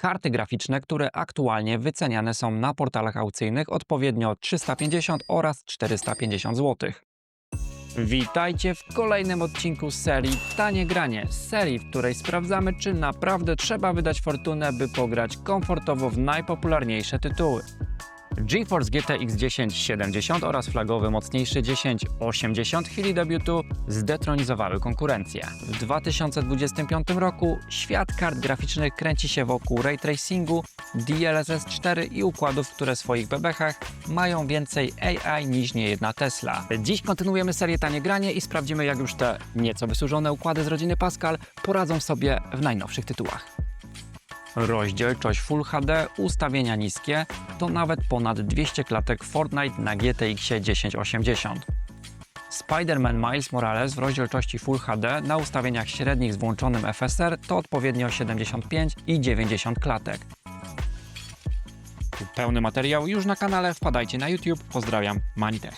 Karty graficzne, które aktualnie wyceniane są na portalach aukcyjnych odpowiednio 350 oraz 450 zł. Witajcie w kolejnym odcinku serii Tanie Granie, serii, w której sprawdzamy, czy naprawdę trzeba wydać fortunę, by pograć komfortowo w najpopularniejsze tytuły. GeForce GTX 1070 oraz flagowy mocniejszy 1080 w chwili debiutu zdetronizowały konkurencję. W 2025 roku świat kart graficznych kręci się wokół ray tracingu, DLSS 4 i układów, które w swoich bebechach mają więcej AI niż niejedna Tesla. Dziś kontynuujemy serię Tanie Granie i sprawdzimy, jak już te nieco wysłużone układy z rodziny Pascal poradzą sobie w najnowszych tytułach. Rozdzielczość Full HD, ustawienia niskie, to nawet ponad 200 klatek Fortnite na GTX 1080. Spider-Man Miles Morales w rozdzielczości Full HD na ustawieniach średnich z włączonym FSR to odpowiednio 75 i 90 klatek. Pełny materiał już na kanale, wpadajcie na YouTube, pozdrawiam, Manitech.